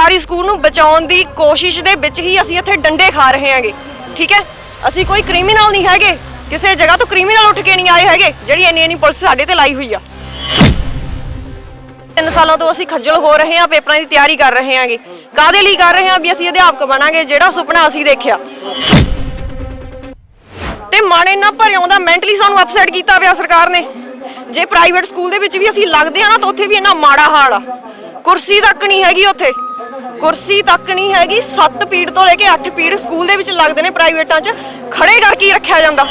ਸਰਕਾਰੀ ਸਕੂਲ ਨੂੰ ਬਚਾਉਣ ਦੀ ਕੋਸ਼ਿਸ਼ ਦੇ ਵਿੱਚ ਹੀ ਅਸੀਂ ਇੱਥੇ ਡੰਡੇ ਖਾ ਰਹੇ ਹਾਂਗੇ, ਠੀਕ ਹੈ? ਅਸੀਂ ਕੋਈ ਕ੍ਰਿਮੀਨਲ ਨਹੀਂ ਹੈਗੇ, ਕਿਸੇ ਜਗ੍ਹਾ ਤੋਂ ਕ੍ਰਿਮੀਨਲ ਉੱਠ ਕੇ ਨਹੀਂ ਆਏ ਹੈਗੇ, ਜਿਹੜੀ ਇੰਨੀ ਇੰਨੀ ਪੁਲਿਸ ਸਾਡੇ ਤੇ ਲਾਈ ਹੋਈ ਆ। ਤਿੰਨ ਸਾਲਾਂ ਤੋਂ ਅਸੀਂ ਖੱਜਲ ਹੋ ਰਹੇ ਹਾਂ, ਪੇਪਰਾਂ ਦੀ ਤਿਆਰੀ ਕਰ ਰਹੇ ਹਾਂਗੇ। ਕਾਦੇ ਲਈ ਕਰ ਰਹੇ ਹਾਂ ਵੀ ਅਸੀਂ ਅਧਿਆਪਕ ਬਣਾਂਗੇ, ਜਿਹੜਾ ਸੁਪਨਾ ਅਸੀਂ ਦੇਖਿਆ। ਤੇ ਮਨ ਇੰਨਾ ਭਰਿਆ ਆਉਂਦਾ ਮੈਂਟਲੀ ਸਾਨੂੰ ਅਪਸੈਟ ਕੀਤਾ ਪਿਆ ਸਰਕਾਰ ਨੇ। ਜੇ ਪ੍ਰਾਈਵੇਟ ਸਕੂਲ ਦੇ ਵਿੱਚ ਵੀ ਅਸੀਂ ਲੱਗਦੇ ਆ ਨਾ, ਤਾਂ ਉੱਥੇ ਵੀ ਇੰਨਾ ਮਾੜਾ ਹਾਲ ਆ। ਕੁਰਸੀ ਤੱਕ ਨਹੀਂ ਹੈਗੀ ਉੱਥੇ। ਕੁਰਸੀ ਤੱਕ ਨਹੀਂ ਹੈਗੀ 7 ਪੀੜ ਤੋਂ ਲੈ ਕੇ 8 ਪੀੜ ਸਕੂਲ ਦੇ ਵਿੱਚ ਲੱਗਦੇ ਨੇ ਪ੍ਰਾਈਵੇਟਾਂ 'ਚ। ਖੜੇ ਕਰਕੇ ਹੀ ਰੱਖਿਆ ਜਾਂਦਾ?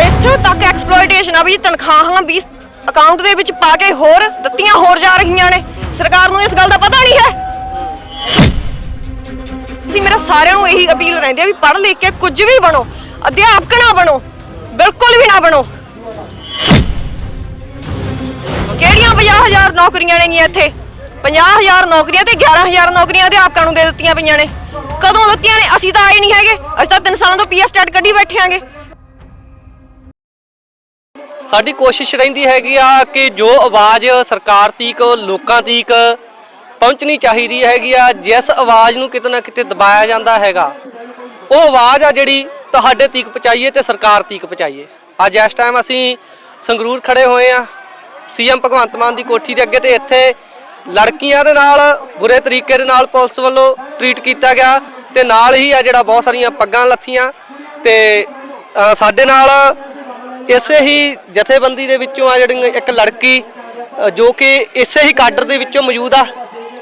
ਇੱਥੋਂ ਤੱਕ ਐਕਸਪਲੋਇਟੇਸ਼ਨ ਆ ਵੀ ਤਨਖਾਹਾਂ ਵੀ ਅਕਾਊਂਟ ਦੇ ਵਿੱਚ ਪਾ ਕੇ ਹੋਰ ਦਿੱਤੀਆਂ, ਹੋਰ ਜਾ ਰਹੀਆਂ ਨੇ। ਸਰਕਾਰ ਨੂੰ ਇਸ ਗੱਲ ਦਾ ਪਤਾ ਨਹੀਂ ਹੈ। ਅਸੀਂ ਮੇਰਾ ਸਾਰਿਆਂ ਨੂੰ ਇਹੀ ਅਪੀਲ ਰਹਿੰਦੀ ਆ ਵੀ ਪੜ੍ਹ ਲਿਖ ਕੇ ਕੁਝ ਵੀ ਬਣੋ, ਅਧਿਆਪਕ ਨਾ ਬਣੋ, ਬਿਲਕੁਲ ਵੀ ਨਾ ਬਣੋ। ਕਿਹੜੀਆਂ 50000 ਨੌਕਰੀਆਂ ਨੇਗੀਆਂ ਇੱਥੇ? 50000 ਨੌਕਰੀਆਂ ਤੇ 11000 ਨੌਕਰੀਆਂ ਅਧਿਆਪਕਾਂ ਨੂੰ ਦੇ ਦਿੱਤੀਆਂ ਪਈਆਂ ਨੇ। ਕਦੋਂ ਦਿੱਤੀਆਂ ਨੇ? ਅਸੀਂ ਤਾਂ ਆਏ ਨਹੀਂ ਹੈਗੇ। ਅਸੀਂ ਤਾਂ 3 ਸਾਲਾਂ ਤੋਂ ਪੀਐਸ ਸਟਾਰਟ ਕੱਢੀ ਬੈਠੇ ਆਂਗੇ। ਸਾਡੀ ਕੋਸ਼ਿਸ਼ ਰਹਿੰਦੀ ਹੈਗੀ ਆ ਕਿ ਜੋ ਆਵਾਜ਼ ਸਰਕਾਰ ਤੀਕ, ਲੋਕਾਂ ਤੀਕ ਪਹੁੰਚਣੀ ਚਾਹੀਦੀ ਹੈਗੀ ਆ, ਜਿਸ ਆਵਾਜ਼ ਨੂੰ ਕਿਤੇ ਨਾ ਕਿਤੇ ਦਬਾਇਆ ਜਾਂਦਾ ਹੈਗਾ। ਉਹ ਆਵਾਜ਼ ਆ ਜਿਹੜੀ ਤੁਹਾਡੇ ਤੀਕ ਪਹੁੰਚਾਈਏ ਤੇ ਸਰਕਾਰ ਤੀਕ ਪਹੁੰਚਾਈਏ। ਅੱਜ ਇਸ ਟਾਈਮ ਅਸੀਂ ਸੰਗਰੂਰ ਖੜੇ ਹੋਏ ਆ। ਸੀਐਮ ਭਗਵੰਤ ਮਾਨ ਦੀ ਕੋਠੀ ਦੇ ਅੱਗੇ ਤੇ ਇੱਥੇ ਲੜਕੀਆਂ ਦੇ ਨਾਲ, ਬੁਰੇ ਤਰੀਕੇ ਦੇ ਨਾਲ ਪੁਲਿਸ ਵੱਲੋਂ ਟਰੀਟ ਕੀਤਾ ਗਿਆ ਤੇ ਨਾਲ ਹੀ ਆ ਜਿਹੜਾ ਬਹੁਤ ਸਾਰੀਆਂ ਪੱਗਾਂ ਲੱਥੀਆਂ ਤੇ ਸਾਡੇ ਨਾਲ ਇਸੇ ਹੀ ਜਥੇਬੰਦੀ ਦੇ ਵਿੱਚੋਂ ਆ ਜਿਹੜੀ ਇੱਕ ਲੜਕੀ ਜੋ ਕਿ ਇਸੇ ਹੀ ਕਾਡਰ ਦੇ ਵਿੱਚੋਂ ਮੌਜੂਦ ਆ।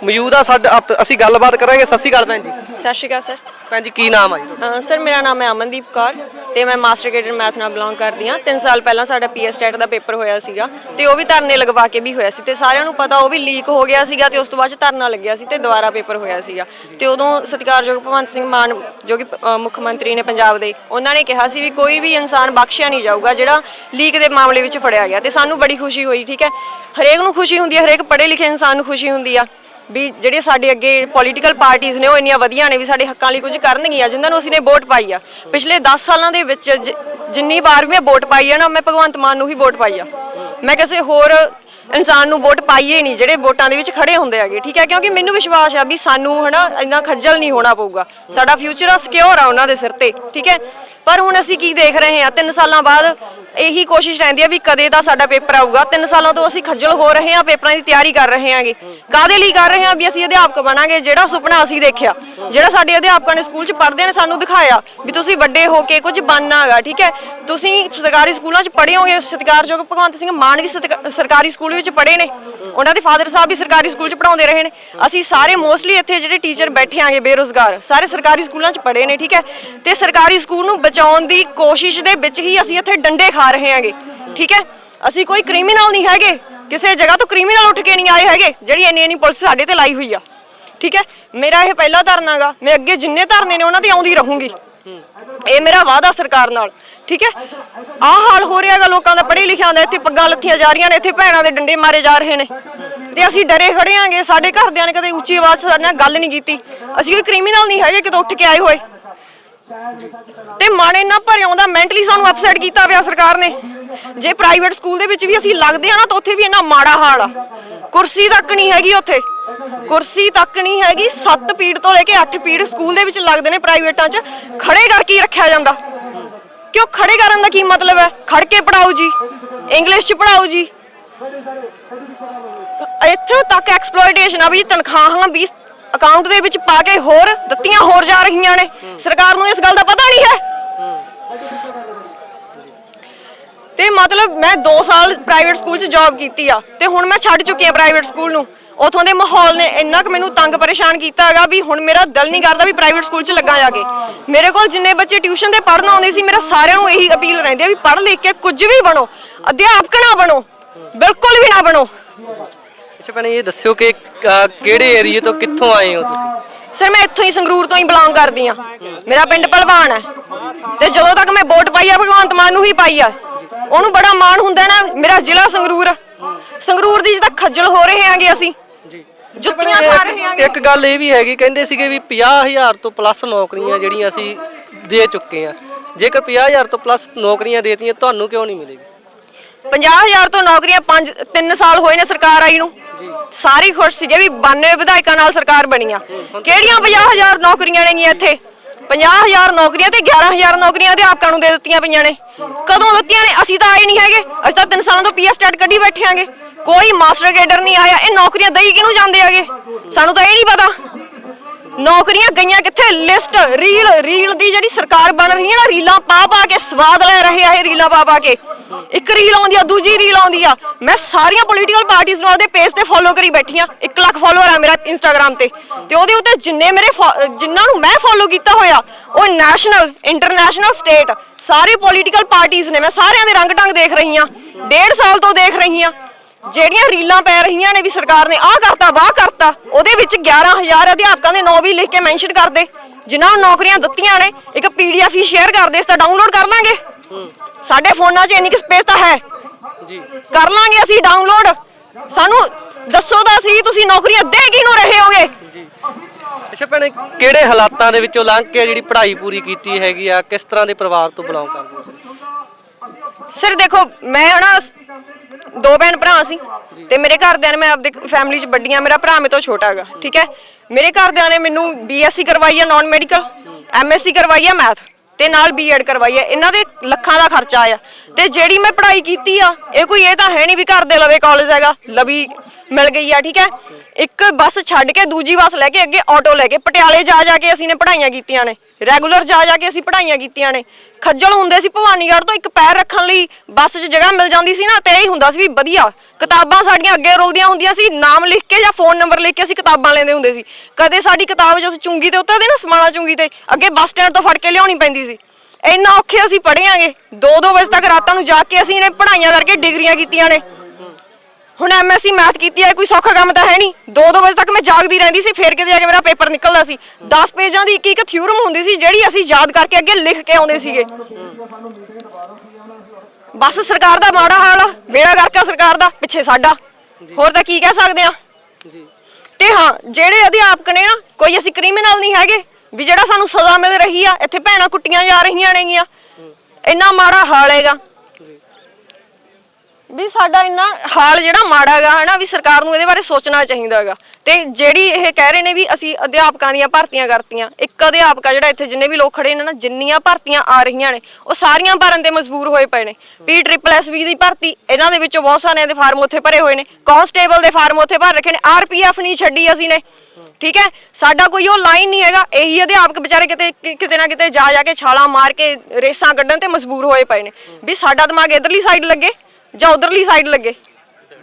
ਮੌਜੂਦ ਆ ਸਾਡਾ ਆਪ- ਅਸੀਂ ਗੱਲਬਾਤ ਕਰਾਂਗੇ। ਸਤਿ ਸ਼੍ਰੀ ਅਕਾਲ ਭੈਣ ਜੀ। ਸਤਿ ਸ਼੍ਰੀ ਅਕਾਲ ਸਰ। ਭੈਣ ਜੀ ਕੀ ਨਾਮ ਆ ਜੀ? ਸਰ ਮੇਰਾ ਨਾਮ ਹੈ ਅਮਨਦੀਪ ਕੌਰ ਤੇ ਮੈਂ ਮਾਸਟਰ ਗ੍ਰੇਡਡ ਮੈਥ ਨਾਲ ਬਿਲੋਂਗ ਕਰਦੀ ਹਾਂ। 3 ਸਾਲ ਪਹਿਲਾਂ ਸਾਡਾ ਪੀਐਸ ਟੈਟ ਦਾ ਪੇਪਰ ਹੋਇਆ ਸੀਗਾ ਤੇ ਉਹ ਵੀ ਧਰਨੇ ਲਗਵਾ ਕੇ ਵੀ ਹੋਇਆ ਸੀ ਤੇ ਸਾਰਿਆਂ ਨੂੰ ਪਤਾ ਉਹ ਵੀ ਲੀਕ ਹੋ ਗਿਆ ਸੀਗਾ ਤੇ ਉਸ ਤੋਂ ਬਾਅਦ 'ਚ ਧਰਨਾ ਲੱਗਿਆ ਸੀ ਤੇ ਦੁਬਾਰਾ ਪੇਪਰ ਹੋਇਆ ਸੀਗਾ। ਤੇ ਉਦੋਂ ਸਤਿਕਾਰਯੋਗ ਭਗਵੰਤ ਸਿੰਘ ਮਾਨ ਜੋ ਕਿ ਮੁੱਖ ਮੰਤਰੀ ਨੇ ਪੰਜਾਬ ਦੇ ਉਹਨਾਂ ਨੇ ਕਿਹਾ ਸੀ ਵੀ ਕੋਈ ਵੀ ਇਨਸਾਨ ਬਖਸ਼ਿਆ ਨਹੀਂ ਜਾਊਗਾ ਜਿਹੜਾ ਲੀਕ ਦੇ ਮਾਮਲੇ ਵਿੱਚ ਫੜਿਆ ਗਿਆ ਤੇ ਸਾਨੂੰ ਬੜੀ ਖੁਸ਼ੀ ਹੋਈ ਠੀਕ ਹੈ? ਹਰੇਕ ਨੂੰ ਖੁਸ਼ੀ ਹੁੰਦੀ ਹੈ ਹਰੇਕ ਪੜ੍ਹੇ ਲਿਖੇ ਇਨਸਾਨ ਨੂੰ ਖੁਸ਼ੀ ਹੁੰਦੀ ਆ। ਵੀ ਜਿਹੜੇ ਸਾਡੇ ਅੱਗੇ ਪੋਲੀਟੀਕਲ ਪਾਰਟੀਆਂ ਨੇ, ਉਹ ਇੰਨੀਆਂ ਵਧੀਆ ਨੇ ਵੀ ਸਾਡੇ ਹੱਕਾਂ ਲਈ ਕੁਝ ਕਰਨਗੀਆਂ, ਜਿਨ੍ਹਾਂ ਨੂੰ ਅਸੀਂ ਨੇ ਵੋਟ ਪਾਈ ਆ। ਪਿਛਲੇ 10 ਸਾਲਾਂ ਦੇ ਵਿੱਚ ਜਿੰਨੀ ਵਾਰ ਮੈਂ ਵੋਟ ਪਾਈ ਆ ਨਾ, ਮੈਂ ਭਗਵੰਤ ਮਾਨ ਨੂੰ ਹੀ ਵੋਟ ਪਾਈ ਆ। ਮੈਂ ਕਿਸੇ ਹੋਰ ਇਨਸਾਨ ਨੂੰ ਵੋਟ ਪਾਈਏ ਨਹੀਂ, ਜਿਹੜੇ ਵੋਟਾਂ ਦੇ ਵਿੱਚ ਖੜੇ ਹੁੰਦੇ ਹੈਗੇ, ਠੀਕ ਹੈ? ਕਿਉਂਕਿ ਮੈਨੂੰ ਵਿਸ਼ਵਾਸ ਆ ਵੀ ਸਾਨੂੰ ਹਨਾ, ਇੰਨਾ ਖੱਜਲ ਨਹੀਂ ਹੋਣਾ ਪਊਗਾ। ਸਾਡਾ ਫਿਊਚਰ ਆ ਸਿਕਿਉਰ ਆ ਉਹਨਾਂ ਦੇ ਸਿਰ ਤੇ, ਠੀਕ ਹੈ? ਪਰ ਹੁਣ ਅਸੀਂ ਕੀ ਦੇਖ ਰਹੇ ਹਾਂ 3 ਸਾਲਾਂ ਬਾਅਦ ਇਹੀ ਕੋਸ਼ਿਸ਼ ਰਹਿੰਦੀ ਆ ਵੀ ਕਦੇ ਦਾ ਸਾਡਾ ਪੇਪਰ ਆਊਗਾ। 3 ਸਾਲਾਂ ਤੋਂ ਅਸੀਂ ਖੱਜਲ ਹੋ ਰਹੇ ਹਾਂ, ਪੇਪਰਾਂ ਦੀ ਤਿਆਰੀ ਕਰ ਰਹੇ ਹਾਂਗੇ। ਕਾਦੇ ਲਈ ਕਰ ਰਹੇ ਹਾਂ? ਵੀ ਅਸੀਂ ਅਧਿਆਪਕ ਬਣਾਂਗੇ, ਜਿਹੜਾ ਸੁਪਨਾ ਅਸੀਂ ਦੇਖਿਆ, ਜਿਹੜਾ ਸਾਡੇ ਅਧਿਆਪਕਾਂ ਨੇ ਸਕੂਲ 'ਚ ਪੜ੍ਹਦੇ ਨੇ ਸਾਨੂੰ ਦਿਖਾਇਆ ਵੀ ਤੁਸੀਂ ਵੱਡੇ ਹੋ ਕੇ ਕੁਝ ਬਣਨਾ ਠੀਕ ਹੈ? ਤੁਸੀਂ ਸਰਕਾਰੀ ਸਕੂਲਾਂ 'ਚ ਪੜ੍ਹੇ ਹੋਗੇ, ਸਤਿਕਾਰਯੋਗ ਭਗਵੰਤ ਸਿੰਘ ਮਾਨ ਵੀ ਸਤਿਕਾ- ਸਰਕਾਰੀ ਸਕੂਲ ਵਿੱਚ ਪੜ੍ਹੇ ਨੇ। ਉਹਨਾਂ ਦੇ ਫਾਦਰ ਸਾਹਿਬ ਵੀ ਸਰਕਾਰੀ ਸਕੂਲ 'ਚ ਪੜਾਉਂਦੇ ਰਹੇ ਨੇ। ਅਸੀਂ ਸਾਰੇ ਮੋਸਟਲੀ ਇੱਥੇ ਜਿਹੜੇ ਟੀਚਰ ਬੈਠੇ ਆਂਗੇ ਬੇਰੋਜ਼ਗਾਰ, ਸਾਰੇ ਸਰਕਾਰੀ ਸਕੂਲਾਂ 'ਚ ਪੜ੍ਹੇ ਨੇ, ਠੀਕ ਹੈ? ਤੇ ਸਰਕਾਰੀ ਸਕੂਲ ਨੂੰ ਬਚਾਉਣ ਦੀ ਕੋਸ਼ਿਸ਼ ਦੇ ਵਿੱਚ ਹੀ ਅਸੀਂ ਇੱਥੇ ਡੰਡੇ ਖਾ ਰਹੇ ਹਾਂਗੇ, ਠੀਕ ਹੈ? ਅਸੀਂ ਕੋਈ ਕ੍ਰਿਮੀਨਲ ਨਹੀਂ ਹੈਗੇ, ਕਿਸੇ ਜਗ੍ਹਾ ਤੋਂ ਕ੍ਰਿਮੀਨਲ ਉੱਠ ਕੇ ਨਹੀਂ ਆਏ ਹੈਗੇ, ਜਿਹੜੀ ਇੰਨੀ ਇੰਨੀ ਪੁਲਿਸ ਸਾਡੇ ਤੇ ਲਾਈ ਹੋਈ ਆ, ਠੀਕ ਹੈ? ਮੇਰਾ ਇਹ ਪਹਿਲਾ ਧਰਨਾ ਮੈਂ ਅੱਗੇ ਜਿੰਨੇ ਧਰਨੇ ਨੇ ਉਹਨਾਂ ਤੇ ਆਉਂਦੀ ਰਹੂੰਗੀ। ਇਹ ਮੇਰਾ ਵਾਅਦਾ ਸਰਕਾਰ ਨਾਲ, ਠੀਕ ਹੈ? ਆਹ ਹਾਲ ਹੋ ਰਿਹਾਗਾ ਲੋਕਾਂ ਦਾ, ਪੜ੍ਹੇ ਲਿਖਿਆਂ ਦਾ, ਇੱਥੇ ਪੱਗਾਂ ਲੱਥੀਆਂ ਜਾ ਰਹੀਆਂ ਨੇ, ਇੱਥੇ ਭੈਣਾਂ ਦੇ ਡੰਡੇ ਮਾਰੇ ਜਾ ਰਹੇ ਨੇ। ਤੇ ਅਸੀਂ ਡਰੇ ਖੜੇ ਆਂਗੇ ਸਾਡੇ ਘਰਦਿਆਂ ਨੇ ਕਦੇ ਉੱਚੀ ਆਵਾਜ਼ 'ਚ ਸਾਡੇ ਨਾਲ ਗੱਲ ਨਹੀਂ ਕੀਤੀ। ਅਸੀਂ ਕੋਈ ਕ੍ਰਿਮੀਨਲ ਨਹੀਂ ਹੈਗੇ ਕਿਤੇ ਉੱਠ ਕੇ ਆਏ ਹੋਏ। ਤੇ ਮਨ ਇੰਨਾ ਭਰਿਆ ਆਉਂਦਾ ਮੈਂਟਲੀ ਸਾਨੂੰ ਅਪਸੈਟ ਕੀਤਾ ਪਿਆ ਸਰਕਾਰ ਨੇ। ਜੇ ਪ੍ਰਾਈਵੇਟ ਸਕੂਲ ਦੇ ਵਿੱਚ ਵੀ ਅਸੀਂ ਲੱਗਦੇ ਆ ਨਾ, ਤਾਂ ਉੱਥੇ ਵੀ ਇੰਨਾ ਮਾੜਾ ਹਾਲ ਆ। ਕੁਰਸੀ ਤੱਕ ਨਹੀਂ ਹੈਗੀ ਉੱਥੇ। ਕੁਰਸੀ ਤੱਕ ਨਹੀਂ ਹੈਗੀ 7 ਪੀੜ ਤੋਂ ਲੈ ਕੇ 8 ਪੀੜ ਸਕੂਲ ਦੇ ਵਿੱਚ ਲੱਗਦੇ ਨੇ ਪ੍ਰਾਈਵੇਟਾਂ 'ਚ। ਖੜੇ ਕਰਕੇ ਰੱਖਿਆ ਜਾਂਦਾ। ਕਿਉਂ ਖੜੇ ਕਰਨ ਦਾ ਕੀ ਮਤਲਬ ਹੈ? ਖੜ ਕੇ ਪੜਾਓ ਜੀ। ਇੰਗਲਿਸ਼ 'ਚ ਪੜਾਓ ਜੀ। ਇੱਥੋਂ ਤੱਕ ਐਕਸਪਲੋਇਟੇਸ਼ਨ ਆ ਵੀ ਤਨਖਾਹਾਂ ਵੀ ਅਕਾਊਂਟ ਦੇ ਵਿੱਚ ਪਾ ਕੇ ਹੋਰ ਦਿੱਤੀਆਂ, ਹੋਰ ਜਾ ਰਹੀਆਂ ਨੇ। ਸਰਕਾਰ ਨੂੰ ਇਸ ਗੱਲ ਦਾ ਪਤਾ ਨਹੀਂ ਹੈ। ਤੇ ਮਤਲਬ ਮੈਂ 2 ਸਾਲ ਪ੍ਰਾਈਵੇਟ ਸਕੂਲ 'ਚ ਜੌਬ ਕੀਤੀ ਆ ਤੇ ਹੁਣ ਮੈਂ ਛੱਡ ਚੁੱਕੀ ਆ ਪ੍ਰਾਈਵੇਟ ਸਕੂਲ ਨੂੰ। ਉਥੋਂ ਦੇ ਮਾਹੌਲ ਨੇ ਇੰਨਾ ਕੁ ਮੈਨੂੰ ਤੰਗ ਪਰੇਸ਼ਾਨ ਕੀਤਾ ਹੈਗਾ ਵੀ ਹੁਣ ਮੇਰਾ ਦਿਲ ਨਹੀਂ ਕਰਦਾ ਵੀ ਪ੍ਰਾਈਵੇਟ ਸਕੂਲ 'ਚ ਲੱਗਾ ਜਾ ਕੇ। ਮੇਰੇ ਕੋਲ ਜਿੰਨੇ ਬੱਚੇ ਟਿਊਸ਼ਨ ਤੇ ਪੜ੍ਹਨ ਆਉਂਦੇ ਸੀ, ਮੇਰਾ ਸਾਰਿਆਂ ਨੂੰ ਇਹੀ ਅਪੀਲ ਰਹਿੰਦੀ ਆ ਵੀ ਪੜ੍ਹ ਲਿਖ ਕੇ ਕੁਝ ਵੀ ਬਣੋ, ਅਧਿਆਪਕ ਨਾ ਬਣੋ, ਬਿਲਕੁਲ ਵੀ ਨਾ ਬਣੋ। ਅੱਛਾ ਭੈਣੇ ਇਹ ਦੱਸਿਓ ਕਿ ਅ, ਕਿਹੜੇ ਏਰੀਏ ਤੋਂ ਕਿੱਥੋਂ ਆਏ ਹੋ ਤੁਸੀਂ? ਸਰ ਮੈਂ ਇੱਥੋਂ ਹੀ ਸੰਗਰੂਰ ਤੋਂ ਹੀ ਬਿਲੋਂਗ ਕਰਦੀ ਆ ਮੇਰਾ ਪਿੰਡ ਪਹਿਲਵਾਨ ਹੈ। ਤੇ ਜਦੋਂ ਤੱਕ ਮੈਂ ਵੋਟ ਪਾਈ ਆ ਭਗਵੰਤ ਮਾਨ ਨੂੰ ਹੀ ਪਾਈ ਆ। ਉਹਨੂੰ ਬੜਾ ਮਾਣ ਹੁੰਦਾ ਨਾ ਮੇਰਾ ਜ਼ਿਲ੍ਹਾ ਸੰਗਰੂਰ। ਆ। ਸੰਗਰੂਰ ਦੀ ਜਿੱਦਾਂ ਖੱਜਲ ਹੋ ਰਹੇ ਆਂਗੇ ਅਸੀਂ। ਜੁੱਤੀਆਂ ਖਾ ਰਹੇ ਆਂਗੇ ਇੱਕ ਗੱਲ ਇਹ ਵੀ ਹੈਗੀ ਕਹਿੰਦੇ ਸੀਗੇ ਵੀ 50000 ਤੋਂ ਪਲੱਸ ਨੌਕਰੀਆਂ ਜਿਹੜੀਆਂ ਅਸੀਂ ਦੇ ਚੁੱਕੇ ਆ। ਜੇਕਰ 50000 ਤੋਂ ਪਲੱਸ ਨੌਕਰੀਆਂ ਦੇਤੀਆਂ ਤੁਹਾਨੂੰ ਕਿਉਂ ਨਹੀਂ ਮਿਲੇਗੀ? 50000 ਤੋਂ ਨੌਕਰੀਆਂ 5 3 ਸਾਲ ਹੋਏ ਨੇ ਸਰਕਾਰ ਆਈ ਨੂੰ। ਸਾਰੇ ਹੀ ਖੁਸ਼ ਸੀਗੇ ਵੀ 92 ਵਿਧਾਇਕਾਂ ਨਾਲ ਸਰਕਾਰ ਬਣੀ ਆ। ਕਿਹੜੀਆਂ 50000 ਨੌਕਰੀਆਂ ਨੇਗੀਆਂ ਇੱਥੇ? 50000 ਨੌਕਰੀਆਂ ਤੇ 11000 ਨੌਕਰੀਆਂ ਅਧਿਆਪਕਾਂ ਨੂੰ ਦੇ ਦਿੱਤੀਆਂ ਪਈਆਂ ਨੇ। ਕਦੋਂ ਦਿੱਤੀਆਂ ਨੇ? ਅਸੀਂ ਤਾਂ ਆਏ ਨਹੀਂ ਹੈਗੇ। ਅਸੀਂ ਤਾਂ 3 ਸਾਲਾਂ ਤੋਂ ਪੀਐਸ ਸਟਾਰਟ ਕੱਢੀ ਬੈਠੇ ਆਂਗੇ। ਕੋਈ ਮਾਸਟਰ ਗੇਡਰ ਨਹੀਂ ਆਇਆ। ਇਹ ਨੌਕਰੀਆਂ ਦਈ ਕਿਹਨੂੰ ਜਾਂਦੇ ਹੈਗੇ? ਸਾਨੂੰ ਤਾਂ ਇਹ ਨਹੀਂ ਪਤਾ। ਨੌਕਰੀਆਂ ਗਈਆਂ ਕਿੱਥੇ? ਲਿਸਟ, ਰੀਲ ਰੀਲ ਦੀ ਜਿਹੜੀ ਸਰਕਾਰ ਬਣ ਰਹੀ ਹੈ ਨਾ, ਰੀਲਾਂ ਪਾ ਪਾ ਕੇ ਸਵਾਦ ਲੈ ਰਹੇ ਆ ਇਹ ਰੀਲਾਂ ਪਾ ਪਾ ਕੇ। ਇੱਕ ਰੀਲ ਆਉਂਦੀ ਆ, ਦੂਜੀ ਰੀਲ ਆਉਂਦੀ ਆ। ਮੈਂ ਸਾਰੀਆਂ ਪੋਲੀਟੀਕਲ ਪਾਰਟੀਆਂ ਨੂੰ ਉਹਦੇ ਪੇਜ ਤੇ ਫੋਲੋ ਕਰੀ ਬੈਠੀ ਆ। 1 ਲੱਖ ਫੋਲੋਅਰ ਆ ਮੇਰਾ ਇੰਸਟਾਗ੍ਰam ਤੇ। ਤੇ ਉਹਦੇ ਉੱਤੇ ਜਿੰਨੇ ਮੇਰੇ ਫੋ- ਜਿਨ੍ਹਾਂ ਨੂੰ ਮੈਂ ਫੋਲੋ ਕੀਤਾ ਹੋਇਆ, ਉਹ ਨੈਸ਼ਨਲ ਇੰਟਰਨੈਸ਼ਨਲ ਸਟੇਟ ਸਾਰੇ ਪੋਲੀਟੀਕਲ ਪਾਰਟੀਆਂ ਨੇ, ਮੈਂ ਸਾਰਿਆਂ ਦੇ ਰੰਗ ਢੰਗ ਦੇਖ ਰਹੀ ਆ। ਡੇਢ ਸਾਲ ਤੋਂ ਦੇਖ ਰਹੀ ਆ। ਜਿਹੜੀਆਂ ਰੀਲਾਂ ਪੈ ਰਹੀਆਂ ਨੇ ਵੀ ਸਰਕਾਰ ਨੇ ਆਹ ਕਰਤਾ, ਵਾਹ ਕਰਤਾ, ਉਹਦੇ ਵਿੱਚ 11000 ਅਧਿਆਪਕਾਂ ਦੇ ਨਾਂ ਵੀ ਲਿਖ ਕੇ ਮੈਂਸ਼ਨ ਕਰ ਦੇ। ਜਿਨ੍ਹਾਂ ਨੂੰ ਨੌਕਰੀਆਂ ਦਿੱਤੀਆਂ ਨੇ, ਇੱਕ ਪੀਡੀਐਫ ਹੀ ਸ਼ੇਅਰ ਕਰ ਦੇ, ਇਸ ਤਾਂ ਡਾਊਨਲੋਡ ਕਰ ਲਾਂਗੇ। ਸਾਡੇ ਫੋਨਾਂ 'ਚ ਇੰਨੀ ਕਿ ਸਪੇਸ ਤਾਂ ਹੈ। ਜੀ। ਕਰ ਲਾਂਗੇ ਅਸੀਂ ਡਾਊਨਲੋਡ ਸਾਨੂੰ ਦੱਸੋ ਤਾਂ ਸੀ ਤੁਸੀਂ ਨੌਕਰੀਆਂ ਦੇ ਕਿਹਨੂੰ ਰਹੇ ਹੋਗੇ? ਜੀ। ਅੱਛਾ ਭੈਣੇ ਕਿਹੜੇ ਹਾਲਾਤਾਂ ਦੇ ਵਿੱਚੋਂ ਲੰਘ ਕੇ ਜਿਹੜੀ ਪੜ੍ਹਾਈ ਪੂਰੀ ਕੀਤੀ ਹੈਗੀ ਆ ਕਿਸ ਤਰ੍ਹਾਂ ਦੇ ਪਰਿਵਾਰ ਤੋਂ ਬਿਲੋਂਗ ਕਰਦੇ ਹੋ? ਸਰ ਦੇਖੋ ਮੈਂ ਸ- ਦੋ ਭੈਣ ਭਰਾ ਸੀ ਤੇ ਮੇਰੇ ਘਰਦਿਆਂ ਨੇ ਮੈਂ ਆਪਦੇ ਫੈਮਿਲੀ 'ਚ ਵੱਡੀਆਂ ਮੇਰਾ ਭਰਾ ਮੇਰੇ ਤੋਂ ਛੋਟਾ ਹੈਗਾ ਠੀਕ ਹੈ? ਮੇਰੇ ਘਰਦਿਆਂ ਨੇ ਮੈਨੂੰ ਬੀਐਸਸੀ ਕਰਵਾਈ ਹੈ ਨਾਨ ਮੈਡੀਕਲ ਐਮਐਸਸੀ ਕਰਵਾਈ ਹੈ ਮੈਥ ਤੇ ਨਾਲ ਬੀਐਡ ਕਰਵਾਈ ਹੈ। ਇਹਨਾਂ ਦੇ ਲੱਖਾਂ ਦਾ ਖਰਚਾ ਆਇਆ। ਤੇ ਜਿਹੜੀ ਮੈਂ ਪੜ੍ਹਾਈ ਕੀਤੀ ਆ, ਇਹ ਕੋਈ ਇਹ ਤਾਂ ਹੈ ਨਹੀਂ ਵੀ ਘਰ ਦੇ ਲਵੇ ਕਾਲਜ ਹੈਗਾ, ਲਵੀ ਮਿਲ ਗਈ ਆ, ਠੀਕ ਹੈ? ਇੱਕ ਬੱਸ ਛੱਡ ਕੇ ਦੂਜੀ ਬੱਸ ਲੈ ਕੇ ਅੱਗੇ ਆਟੋ ਲੈ ਕੇ ਪਟਿਆਲੇ ਜਾ ਜਾ ਕੇ ਅਸੀਂ ਨੇ ਪੜ੍ਹਾਈਆਂ ਕੀਤੀਆਂ ਨੇ। ਰੈਗੂਲਰ ਜਾ ਜਾ ਕੇ ਅਸੀਂ ਪੜ੍ਹਾਈਆਂ ਕੀਤੀਆਂ ਨੇ। ਖੱਜਲ ਹੁੰਦੇ ਸੀ ਭਵਾਨੀਗੜ੍ਹ ਤੋਂ, ਇੱਕ ਪੈਰ ਰੱਖਣ ਲਈ ਬੱਸ 'ਚ ਜਗ੍ਹਾ ਮਿਲ ਜਾਂਦੀ ਸੀ ਨਾ, ਤੇ ਇਹ ਹੁੰਦਾ ਸੀ ਵੀ ਵਧੀਆ, ਕਿਤਾਬਾਂ ਸਾਡੀਆਂ ਅੱਗੇ ਰੁਲਦੀਆਂ ਹੁੰਦੀਆਂ ਸੀ, ਨਾਮ ਲਿਖ ਕੇ ਜਾਂ ਫੋਨ ਨੰਬਰ ਲਿਖ ਕੇ ਅਸੀਂ ਕਿਤਾਬਾਂ ਲੈਂਦੇ ਹੁੰਦੇ ਸੀ। ਕਦੇ ਸਾਡੀ ਕਿਤਾਬ ਜਦੋਂ ਚੁੰਗੀ ਤੇ ਉੱਤੇ ਦੇ ਨਾ, ਸਮਾਣਾ ਚੁੰਗੀ ਤੇ, ਅੱਗੇ ਬੱਸ ਸਟੈਂਡ ਤੋਂ ਫੜ ਕੇ ਲਿਆਉਣੀ ਪੈਂਦੀ ਸੀ। ਇੰਨਾ ਔਖੇ ਅਸੀਂ ਪੜ੍ਹਿਆਂਗੇ 2-2 ਵਜੇ ਤੱਕ ਰਾਤਾਂ ਨੂੰ ਜਾ ਕੇ ਅਸੀਂ ਇਹਨੇ ਪੜ੍ਹਾਈਆਂ ਕਰਕੇ ਡਿਗਰੀਆਂ ਕੀਤੀਆਂ ਨੇ। ਹੁਣ ਐਮਐਸਸੀ ਮੈਥ ਕੀਤੀ ਹੈ ਕੋਈ ਸੌਖਾ ਕੰਮ ਤਾਂ ਹੈ ਨਹੀਂ। 2-2 ਵਜੇ ਤੱਕ ਮੈਂ ਜਾਗਦੀ ਰਹਿੰਦੀ ਸੀ ਫੇਰ ਕਿਤੇ ਜਾ ਕੇ ਮੇਰਾ ਪੇਪਰ ਨਿਕਲਦਾ ਸੀ। 10 ਪੇਜਾਂ ਦੀ ਇੱਕ ਇੱਕ ਥਿਊਰਮ ਹੁੰਦੀ ਸੀ ਜਿਹੜੀ ਅਸੀਂ ਯਾਦ ਕਰਕੇ ਅੱਗੇ ਲਿਖ ਕੇ ਆਉਂਦੇ ਸੀਗੇ। ਬਸ ਸਰਕਾਰ ਦਾ ਮਾੜਾ ਹਾਲ ਆ ਬੇੜਾ ਕਰਕੇ ਸਰਕਾਰ ਦਾ ਪਿੱਛੇ ਸਾਡਾ। ਹੋਰ ਤਾਂ ਕੀ ਕਹਿ ਸਕਦੇ ਆ? ਜੀ। ਤੇ ਹਾਂ ਜਿਹੜੇ ਅਧਿਆਪਕ ਨੇ ਨਾ ਕੋਈ ਅਸੀਂ ਕ੍ਰਿਮੀਨਲ ਨਹੀਂ ਹੈਗੇ ਵੀ ਜਿਹੜਾ ਸਾਨੂੰ ਸਜ਼ਾ ਮਿਲ ਰਹੀ ਆ ਇੱਥੇ ਭੈਣਾਂ ਕੁੱਟੀਆਂ ਜਾ ਰਹੀਆਂ ਨੇਗੀਆਂ। ਇੰਨਾ ਮਾੜਾ ਹਾਲ ਹੈਗਾ। ਵੀ ਸਾਡਾ ਇੰਨਾ ਹਾਲ ਜਿਹੜਾ ਮਾੜਾ ਹੈਗਾ ਹਨਾ, ਵੀ ਸਰਕਾਰ ਨੂੰ ਇਹਦੇ ਬਾਰੇ ਸੋਚਣਾ ਚਾਹੀਦਾ ਹੈਗਾ ਤੇ ਜਿਹੜੀ ਇਹ ਕਹਿ ਰਹੇ ਨੇ ਵੀ ਅਸੀਂ ਅਧਿਆਪਕਾਂ ਦੀਆਂ ਭਰਤੀਆਂ ਕਰਤੀਆਂ, ਇੱਕ ਅਧਿਆਪਕਾ ਜਿਹੜਾ ਇੱਥੇ ਜਿੰਨੇ ਵੀ ਲੋਕ ਖੜੇ ਨੇ ਨਾ, ਜਿੰਨੀਆਂ ਭਰਤੀਆਂ ਆ ਰਹੀਆਂ ਨੇ, ਉਹ ਸਾਰੀਆਂ ਭਰਨ ਤੇ ਮਜਬੂਰ ਹੋਏ ਪਏ ਨੇ। ਪੀ ਟ੍ਰਿਪਲ ਐਸ ਵੀ ਦੀ ਭਰਤੀ, ਇਹਨਾਂ ਦੇ ਵਿੱਚੋਂ ਬਹੁਤ ਸਾਰਿਆਂ ਦੇ ਫਾਰਮ ਉੱਥੇ ਭਰੇ ਹੋਏ ਨੇ। ਕਾਂਸਟੇਬਲ ਦੇ ਫਾਰਮ ਉੱਥੇ ਭਰ ਰੱਖੇ ਨੇ ਆਰਪੀਐਫ ਨਹੀਂ ਛੱਡੀ ਅਸੀਂ ਨੇ। ਠੀਕ ਹੈ? ਸਾਡਾ ਕੋਈ ਉਹ ਲਾਈਨ ਨਹੀਂ ਹੈਗਾ, ਇਹੀ ਅਧਿਆਪਕ ਵਿਚਾਰੇ ਕਿਤੇ ਕਿਤੇ ਨਾ ਕਿਤੇ ਜਾ ਜਾ ਕੇ ਛਾਲਾਂ ਮਾਰ ਕੇ ਰੇਸਾਂ ਕੱਢਣ ਤੇ ਮਜਬੂਰ ਹੋਏ ਪਏ ਨੇ। ਵੀ ਸਾਡਾ ਦਿਮਾਗ ਇਧਰਲੀ ਸਾਈਡ ਲੱਗੇ ਜਾਂ ਉਧਰਲੀ ਸਾਈਡ ਲੱਗੇ।